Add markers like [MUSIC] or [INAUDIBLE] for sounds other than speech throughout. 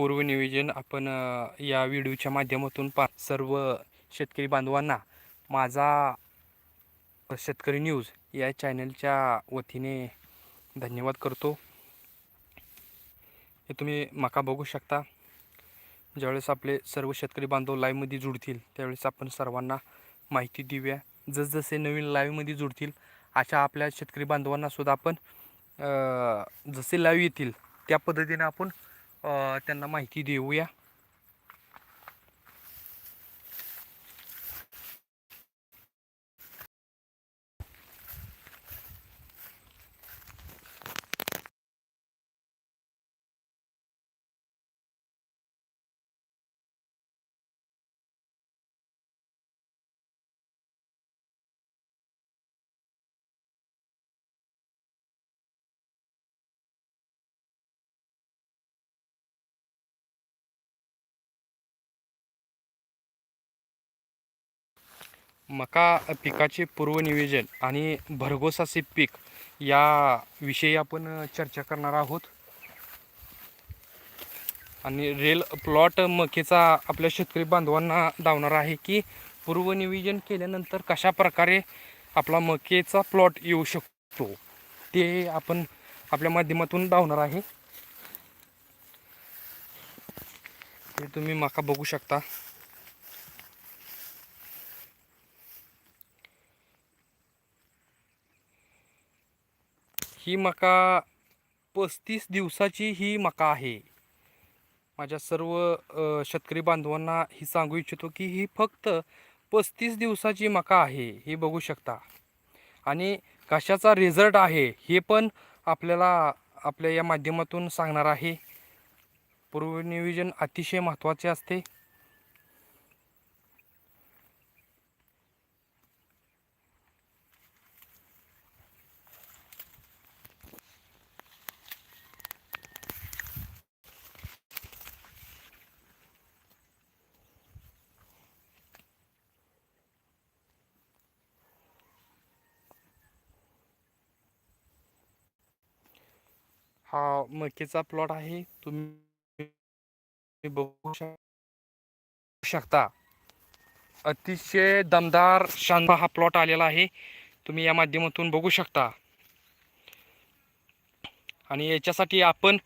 पूर्वनियोजन आपण या व्हिडिओच्या माध्यमातून पा सर्व शेतकरी बांधवांना माझा शेतकरी न्यूज या चॅनलच्या वतीने धन्यवाद करतो. हे तुम्ही मका बघू शकता. ज्यावेळेस आपले सर्व शेतकरी बांधव लाईव्हमध्ये जुडतील त्यावेळेस आपण सर्वांना माहिती देऊया. जसजसे नवीन लाईव्हमध्ये जुडतील अशा आपल्या शेतकरी बांधवांनासुद्धा आपण जसे लाईव्ह येतील त्या पद्धतीने आपण त्यांना माहिती देऊया. मका पिकाचे पूर्वनियोजन आणि भरघोस असे पीक याविषयी आपण चर्चा करणार आहोत. आणि रेल प्लॉट मकेचा आपल्या शेतकरी बांधवांना धावणार आहे की पूर्वनियोजन केल्यानंतर कशा प्रकारे आपला मकेचा प्लॉट येऊ शकतो ते आपण आपल्या माध्यमातून धावणार आहे. हे तुम्ही मका बघू शकता. ही मका पस्तीस दिवसाची ही मका आहे. माझ्या सर्व शेतकरी बांधवांना ही सांगू इच्छितो की ही फक्त पस्तीस दिवसाची मका आहे हे बघू शकता. आणि कशाचा रिझल्ट आहे हे पण आपल्याला आपल्या या माध्यमातून सांगणार आहे. पूर्वनियोजन अतिशय महत्त्वाचे असते. हा मकेचा प्लॉट आहे. तुम्ही बघू शकता. अतिशय दमदार शांत हा प्लॉट आलेला आहे. तुम्ही या माध्यमातून बघू शकता. आणि याच्यासाठी आपण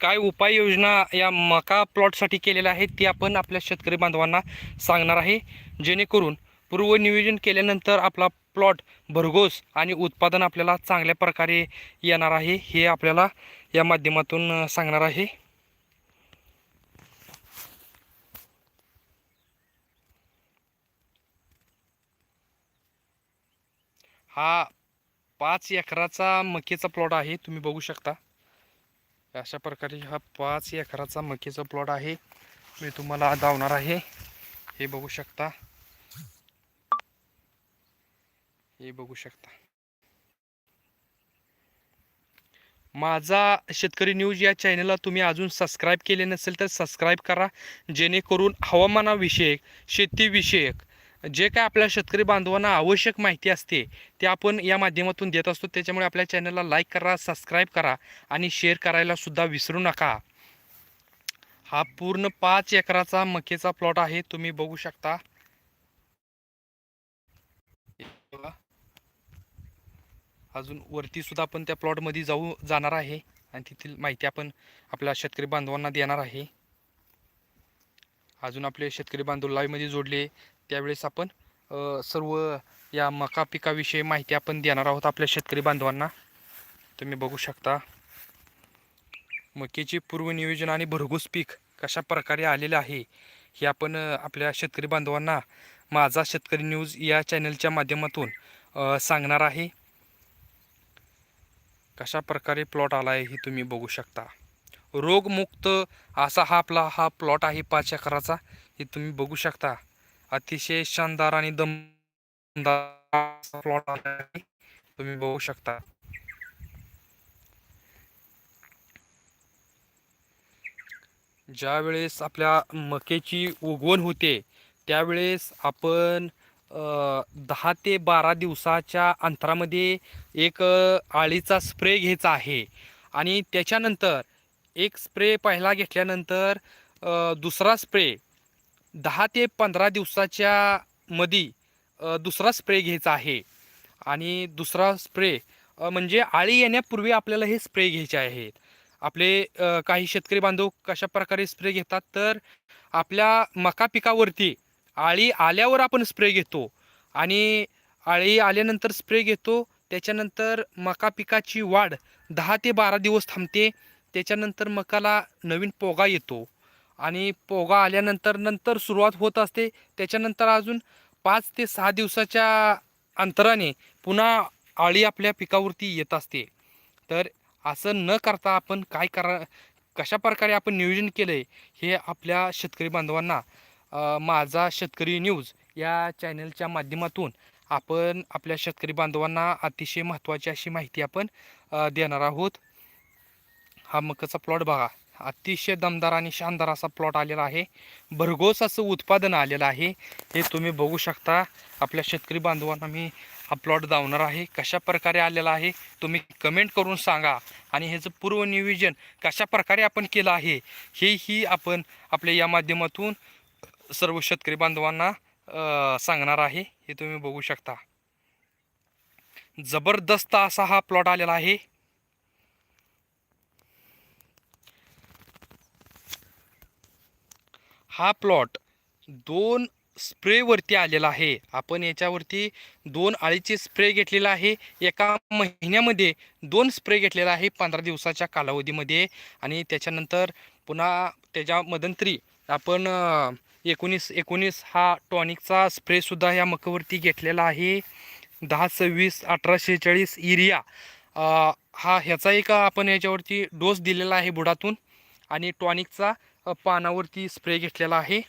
काय उपाययोजना या मका प्लॉटसाठी केलेल्या आहेत ती आपण आपल्या शेतकरी बांधवांना सांगणार आहे. जेणेकरून पूर्वनियोजन केल्यानंतर आपला प्लॉट भरघोस आणि उत्पादन आपल्याला चांगल्या प्रकारे येणार आहे हे आपल्याला या माध्यमातून सांगणार आहे. हा पाच एकराचा मकेचा प्लॉट आहे तुम्ही बघू शकता. अशा प्रकारे हा पाच एकराचा मकेचा प्लॉट आहे मी तुम्हाला दावणार आहे. हे बघू शकता. हे बघू शकता. माझा शेतकरी न्यूज या चॅनलला तुम्ही अजून सबस्क्राईब केले नसेल तर सबस्क्राईब करा. जेणेकरून हवामानाविषयक शेतीविषयक जे काय आपल्या शेतकरी बांधवांना आवश्यक माहिती असते ते आपण या माध्यमातून देत असतो. त्याच्यामुळे आपल्या चॅनलला लाईक करा सबस्क्राईब करा आणि शेअर करायला सुद्धा विसरू नका. हा पूर्ण पाच एकराचा मकेचा प्लॉट आहे. तुम्ही बघू शकता हे बघा. अजून वरती सुद्धा आपण त्या प्लॉटमध्ये जाऊ जाणार आहे. आणि तेथील माहिती आपण आपल्या शेतकरी बांधवांना देणार आहे. अजून आपले शेतकरी बांधव लाईव्हमध्ये जोडले. त्यावेळेस आपण सर्व या मका पिकाविषयी माहिती आपण देणार आहोत आपल्या शेतकरी बांधवांना. तुम्ही बघू शकता. मकेचे पूर्वनियोजन आणि भरघोस पीक कशा प्रकारे आलेलं आहे हे आपण आपल्या शेतकरी बांधवांना माझा शेतकरी न्यूज या चॅनलच्या माध्यमातून सांगणार आहे. कशा प्रकारे प्लॉट आला आहे हे तुम्ही बघू शकता. रोगमुक्त असा हा आपला हा प्लॉट आहे पाच एकराचा. हे तुम्ही बघू शकता. अतिशय शानदार आणि दमदार प्लॉट आला आहे. तुम्ही बघू शकता. ज्यावेळेस आपल्या मकेची उगवण होते त्यावेळेस आपण दहा ते बारा दिवसाच्या अंतरामध्ये एक आळीचा स्प्रे घ्यायचा आहे. आणि त्याच्यानंतर एक स्प्रे पहिला घेतल्यानंतर दुसरा स्प्रे दहा ते पंधरा दिवसाच्या मध्ये दुसरा स्प्रे घ्यायचा आहे. आणि दुसरा स्प्रे म्हणजे आळी येण्यापूर्वी आपल्याला हे स्प्रे घ्यायचे आहेत. आपले काही शेतकरी बांधव कशा प्रकारे स्प्रे घेतात तर आपल्या मका पिकावरती आळी आल्यावर आपण स्प्रे घेतो. आणि आळी आल्यानंतर स्प्रे घेतो. त्याच्यानंतर मका पिकाची वाढ दहा ते बारा दिवस थांबते. त्याच्यानंतर मकाला नवीन पोगा येतो. आणि पोगा आल्यानंतर नंतर सुरुवात होत असते. त्याच्यानंतर अजून पाच ते सहा दिवसाच्या अंतराने पुन्हा आळी आपल्या पिकावरती येत असते. तर असं न करता आपण काय करा कशा प्रकारे आपण नियोजन केलं आहे हे आपल्या शेतकरी बांधवांना माझा शेतकरी न्यूज या चॅनलच्या माध्यमातून आपण आपल्या शेतकरी बांधवांना अतिशय महत्त्वाची अशी माहिती आपण देणार आहोत. हा मकाचा प्लॉट बघा. अतिशय दमदार आणि शानदार असा प्लॉट आलेला आहे. भरघोस असं उत्पादन आलेलं आहे. हे तुम्ही बघू शकता. आपल्या शेतकरी बांधवांना मी हा प्लॉट दावणार आहे. कशा प्रकारे आलेला आहे तुम्ही कमेंट करून सांगा. आणि ह्याचं पूर्वनियोजन कशा प्रकारे आपण केलं आहे हेही आपण आपल्या या माध्यमातून सर्व शेतकरी बांधवांना सांगणार आहे हे तुम्ही बघू शकता. जबरदस्त असा हा प्लॉट आलेला आहे. हा प्लॉट दोन स्प्रेवरती आलेला आहे. आपण याच्यावरती दोन आळीचे स्प्रे घेतलेला आहे. एका महिन्यामध्ये दोन स्प्रे घेतलेला आहे पंधरा दिवसाच्या कालावधीमध्ये. आणि त्याच्यानंतर पुन्हा त्याच्या मध्यंतरी आपण एकोणीस एकोणीस हा टॉनिकचा स्प्रेसुद्धा या मकावरती घेतलेला आहे. दहा सव्वीस अठरा शेहेचाळीस इरिया हा ह्याचा एक आपण याच्यावरती डोस दिलेला आहे बुडातून आणि टॉनिकचा पानावरती स्प्रे घेतलेला आहे.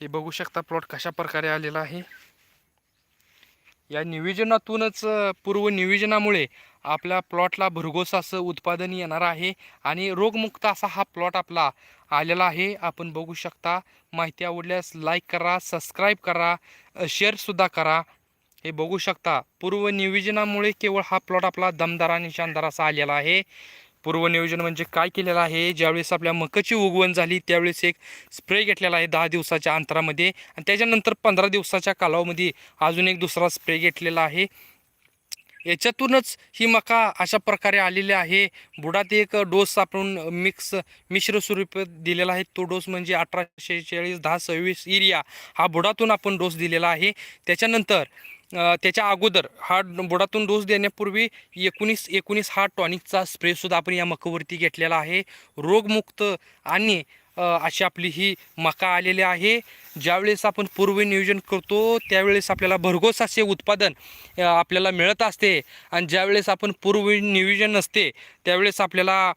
हे बघू शकता प्लॉट कशा प्रकारे आलेला आहे. या नियोजनातूनच पूर्व नियोजनामुळे आपल्या प्लॉटला भरघोस असं उत्पादन येणार आहे आणि रोगमुक्त असा हा प्लॉट आपला आलेला आहे. आपण बघू शकता माहिती आवडल्यास लाईक करा सबस्क्राईब करा शेअरसुद्धा करा. हे बघू शकता पूर्व नियोजनामुळे केवळ हा प्लॉट आपला दमदार आणि शानदार असा आलेला आहे. पूर्वनियोजन म्हणजे काय केलेलं आहे? ज्यावेळेस आपल्या मकाची उगवण झाली त्यावेळेस एक स्प्रे घेतलेला आहे दहा दिवसाच्या अंतरामध्ये. आणि त्याच्यानंतर पंधरा दिवसाच्या कालावमध्ये अजून एक दुसरा स्प्रे घेतलेला आहे. याच्यातूनच ही मका अशा प्रकारे आलेली आहे. बुडात एक डोस आपण मिक्स मिश्र स्वरूपात दिलेला आहे. तो डोस म्हणजे अठराशे चाळीस दहा सव्वीस इरिया हा बुडातून आपण डोस दिलेला आहे. त्याच्यानंतर त्याच्या अगोदर हा बुडातून डोस देण्यापूर्वी एकोणीस एकोणीस हा टॉनिकचा स्प्रेसुद्धा आपण या मकावरती घेतलेला आहे. रोगमुक्त आणि अशी आपली ही मका आलेली आहे. ज्यावेळेस आपण पूर्व नियोजन करतो त्यावेळेस आपल्याला भरघोस असे उत्पादन आपल्याला मिळत असते. आणि ज्यावेळेस आपण पूर्व नियोजन नसते त्यावेळेस आपल्याला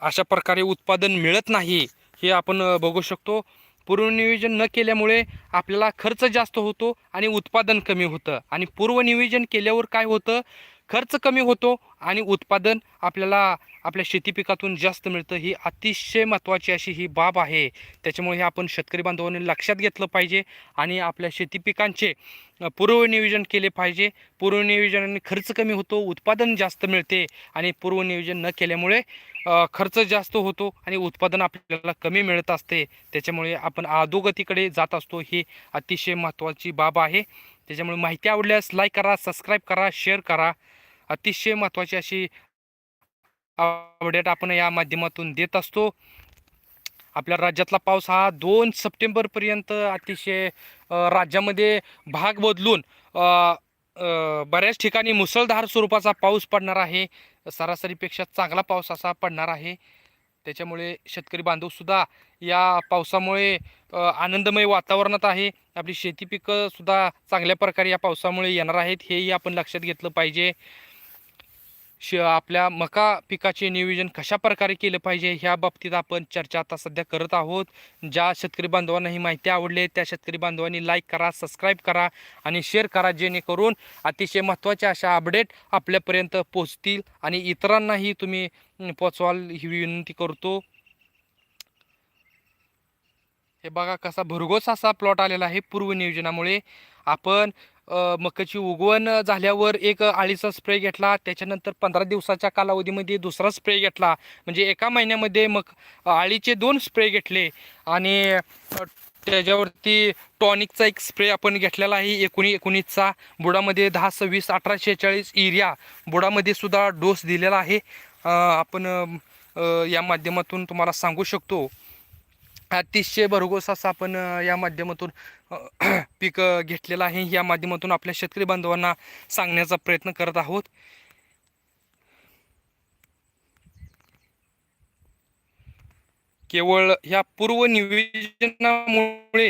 अशा प्रकारे उत्पादन मिळत नाही हे आपण बघू शकतो. पूर्वनियोजन न केल्यामुळे आपल्याला खर्च जास्त होतो आणि उत्पादन कमी होतं. आणि पूर्वनियोजन केल्यावर काय होतं? खर्च कमी होतो आणि उत्पादन आपल्याला आपल्या शेती पिकातून जास्त मिळतं ही अतिशय महत्त्वाची अशी ही बाब आहे. त्याच्यामुळे हे आपण शेतकरी बांधवांनी लक्षात घेतलं पाहिजे आणि आपल्या शेती पिकांचे पूर्वनियोजन केले पाहिजे. पूर्वनियोजनाने खर्च कमी होतो उत्पादन जास्त मिळते आणि पूर्वनियोजन न केल्यामुळे खर्च जास्त होतो आणि उत्पादन आपल्याला कमी मिळत असते. त्याच्यामुळे आपण अधोगतीकडे जात असतो ही अतिशय महत्त्वाची बाब आहे. त्याच्यामुळे माहिती आवडल्यास लाईक करा सबस्क्राईब करा शेअर करा. अतिशय महत्त्वाची अशी अपडेट आपण या माध्यमातून देत असतो. आपल्या राज्यातला पाऊस हा दोन सप्टेंबरपर्यंत अतिशय राज्यामध्ये भाग बदलून बऱ्याच ठिकाणी मुसळधार स्वरूपाचा पाऊस पडणार आहे. सरासरीपेक्षा चांगला पाऊस असा पडणार आहे. त्याच्यामुळे शेतकरी बांधवसुद्धा या पावसामुळे आनंदमय वातावरणात आहे. आपली शेती पिकंसुद्धा चांगल्या प्रकारे या पावसामुळे येणार आहेत. हेही आपण लक्षात घेतलं पाहिजे. श आपल्या मका पिकाचे नियोजन कशा प्रकारे केलं पाहिजे ह्या बाबतीत आपण चर्चा आता सध्या करत आहोत. ज्या शेतकरी बांधवांना ही माहिती आवडली त्या शेतकरी बांधवांनी लाईक करा सबस्क्राईब करा आणि शेअर करा जेणेकरून अतिशय महत्त्वाच्या अशा अपडेट आपल्यापर्यंत पोचतील आणि इतरांनाही तुम्ही पोचवाल ही विनंती करतो. हे बघा कसा भरघोस असा प्लॉट आलेला आहे पूर्व नियोजनामुळे. आपण मकाची उगवण झाल्यावर एक आळीचा स्प्रे घेतला. त्याच्यानंतर पंधरा दिवसाच्या कालावधीमध्ये दुसरा स्प्रे घेतला. म्हणजे एका महिन्यामध्ये मग आळीचे दोन स्प्रे घेतले. आणि त्याच्यावरती टॉनिकचा एक स्प्रे आपण घेतलेला आहे. एकोणी एकोणीसचा. बुडामध्ये दहा सव्वीस अठरा शेहेचाळीस एरिया बुडामध्ये सुद्धा डोस दिलेला आहे. आपण या माध्यमातून तुम्हाला सांगू शकतो. अतिशय भरघोस असं आपण या माध्यमातून [CLEARS THROAT] पीक घेतलेलं आहे. या माध्यमातून आपल्या शेतकरी बांधवांना सांगण्याचा प्रयत्न करत आहोत. केवळ ह्या पूर्व नियोजनामुळे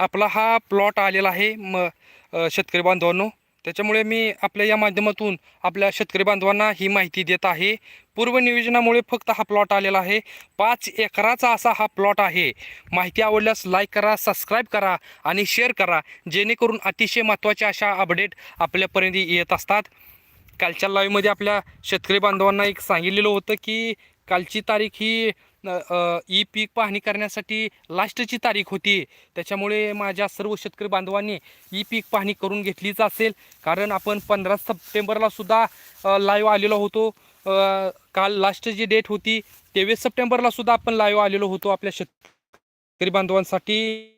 आपला हा प्लॉट आलेला आहे. म शेतकरी बांधवांनो. त्याच्यामुळे मी आपल्या या माध्यमातून आपल्या शेतकरी बांधवांना ही माहिती देत आहे. पूर्व नियोजनामुळे फक्त हा प्लॉट आलेला आहे. पाच एकराचा असा हा प्लॉट आहे. माहिती आवडल्यास लाईक करा सबस्क्राईब करा आणि शेअर करा. जेणेकरून अतिशय महत्त्वाच्या अशा अपडेट आपल्यापर्यंत येत असतात. कालच्या लाईव्हमध्ये आपल्या शेतकरी बांधवांना एक सांगितलेलं होतं की कालची तारीख ही ई पीक पाहणी करण्यासाठी लास्टची तारीख होती. त्याच्यामुळे माझ्या सर्व शेतकरी बांधवांनी ई पीक पाहणी करून घेतलीच असेल. कारण आपण पंधरा सप्टेंबरला सुद्धा लाईव्ह आलेलो होतो. काल लास्ट जी डेट होती तेवीस सप्टेंबरला सुद्धा आपण लाईव्ह आलेलो होतो आपल्या शेतकरी बांधवांसाठी.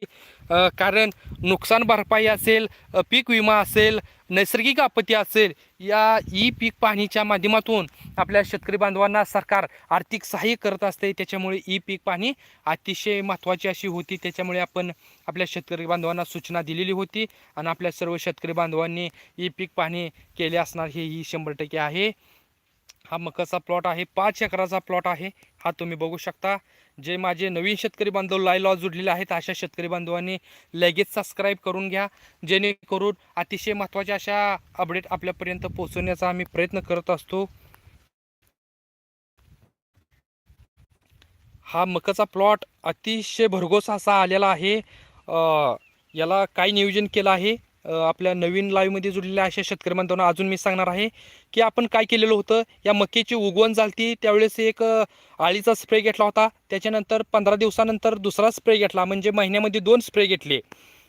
कारण नुकसान भरपाई असेल पीक विमा असेल नैसर्गिक आपत्ती असेल या ई पीक पाहणीच्या माध्यमातून आपल्या शेतकरी बांधवांना सरकार आर्थिक सहाय्य करत असते. त्याच्यामुळे ई पीक पाहणी अतिशय महत्त्वाची अशी होती. त्याच्यामुळे आपण आपल्या शेतकरी बांधवांना सूचना दिलेली होती आणि आपल्या सर्व शेतकरी बांधवांनी ई पीक पाहणी केले असणार हे ही शंभर टक्के आहे. हा मकाचा प्लॉट आहे पाच एकराचा प्लॉट आहे. हा तुम्ही बघू शकता. जे माझे नवीन शेतकरी बांधव लाईव्ह जुडलेले आहेत अशा शेतकरी बांधवांनी लगेच सबस्क्राईब करून घ्या. जेणेकरून अतिशय महत्त्वाच्या अशा अपडेट आपल्यापर्यंत पोहोचवण्याचा आम्ही प्रयत्न करत असतो. हा मकाचा प्लॉट अतिशय भरघोस असा आलेला आहे. याला काय नियोजन केलं आहे. आपल्या नवीन लाईव्हमध्ये जुडलेल्या अशा शेतकरी बांधवांना अजून मी सांगणार आहे की आपण काय केलेलं होतं या मक्याची उगवण झालती त्यावेळेस एक आळीचा स्प्रे घेतला होता त्याच्यानंतर पंधरा दिवसानंतर दुसरा स्प्रे घेतला म्हणजे महिन्यामध्ये दोन स्प्रे घेतले.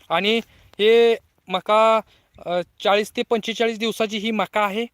आणि हे मका चाळीस ते पंचेचाळीस दिवसाची ही मका आहे.